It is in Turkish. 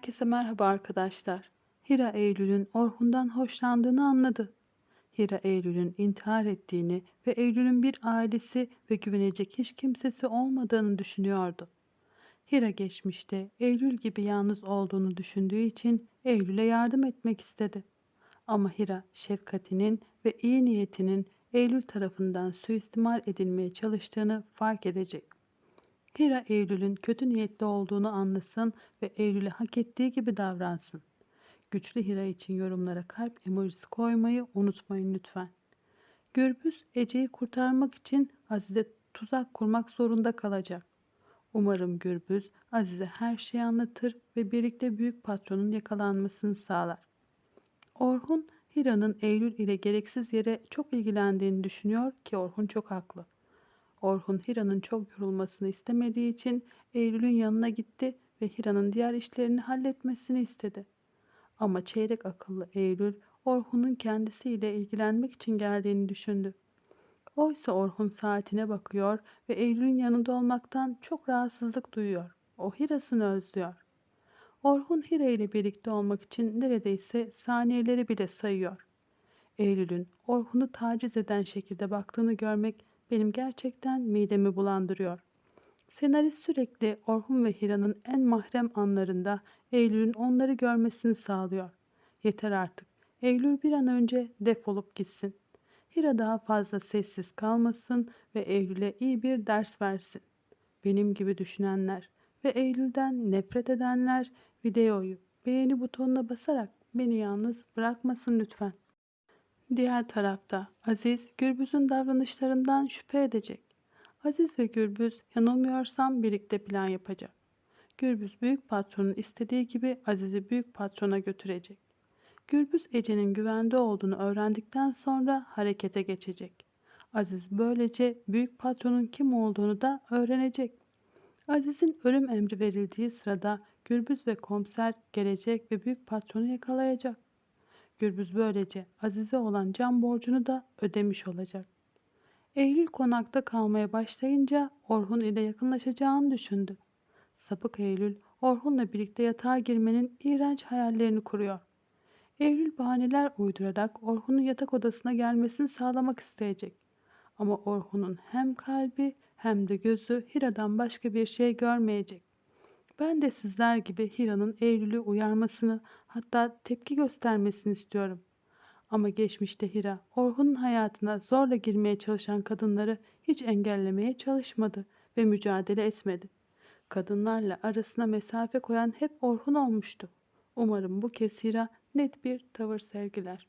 Herkese merhaba arkadaşlar. Hira Eylül'ün Orhun'dan hoşlandığını anladı. Hira Eylül'ün intihar ettiğini ve Eylül'ün bir ailesi ve güvenecek hiç kimsesi olmadığını düşünüyordu. Hira geçmişte Eylül gibi yalnız olduğunu düşündüğü için Eylül'e yardım etmek istedi. Ama Hira şefkatinin ve iyi niyetinin Eylül tarafından suistimal edilmeye çalıştığını fark edecek. Hira Eylül'ün kötü niyetli olduğunu anlasın ve Eylül'e hak ettiği gibi davransın. Güçlü Hira için yorumlara kalp emojisi koymayı unutmayın lütfen. Gürbüz Ece'yi kurtarmak için Azize tuzak kurmak zorunda kalacak. Umarım Gürbüz Azize her şeyi anlatır ve birlikte büyük patronun yakalanmasını sağlar. Orhun Hira'nın Eylül ile gereksiz yere çok ilgilendiğini düşünüyor ki Orhun çok haklı. Orhun Hira'nın çok yorulmasını istemediği için Eylül'ün yanına gitti ve Hira'nın diğer işlerini halletmesini istedi. Ama çeyrek akıllı Eylül Orhun'un kendisiyle ilgilenmek için geldiğini düşündü. Oysa Orhun saatine bakıyor ve Eylül'ün yanında olmaktan çok rahatsızlık duyuyor. O Hira'sını özlüyor. Orhun Hira ile birlikte olmak için neredeyse saniyeleri bile sayıyor. Eylül'ün Orhun'u taciz eden şekilde baktığını görmek benim gerçekten midemi bulandırıyor. Senarist sürekli Orhun ve Hira'nın en mahrem anlarında Eylül'ün onları görmesini sağlıyor. Yeter artık. Eylül bir an önce defolup gitsin. Hira daha fazla sessiz kalmasın ve Eylül'e iyi bir ders versin. Benim gibi düşünenler ve Eylül'den nefret edenler videoyu beğeni butonuna basarak beni yalnız bırakmasın lütfen. Diğer tarafta Aziz Gürbüz'ün davranışlarından şüphe edecek. Aziz ve Gürbüz yanılmıyorsam birlikte plan yapacak. Gürbüz büyük patronun istediği gibi Aziz'i büyük patrona götürecek. Gürbüz Ece'nin güvende olduğunu öğrendikten sonra harekete geçecek. Aziz böylece büyük patronun kim olduğunu da öğrenecek. Aziz'in ölüm emri verildiği sırada Gürbüz ve komiser gelecek ve büyük patronu yakalayacak. Gürbüz böylece Azize olan can borcunu da ödemiş olacak. Eylül konakta kalmaya başlayınca Orhun ile yakınlaşacağını düşündü. Sapık Eylül, Orhun'la birlikte yatağa girmenin iğrenç hayallerini kuruyor. Eylül bahaneler uydurarak Orhun'un yatak odasına gelmesini sağlamak isteyecek. Ama Orhun'un hem kalbi hem de gözü Hira'dan başka bir şey görmeyecek. Ben de sizler gibi Hira'nın Eylül'ü uyarmasını hatta tepki göstermesini istiyorum. Ama geçmişte Hira, Orhun'un hayatına zorla girmeye çalışan kadınları hiç engellemeye çalışmadı ve mücadele etmedi. Kadınlarla arasına mesafe koyan hep Orhun olmuştu. Umarım bu kez Hira net bir tavır sergiler.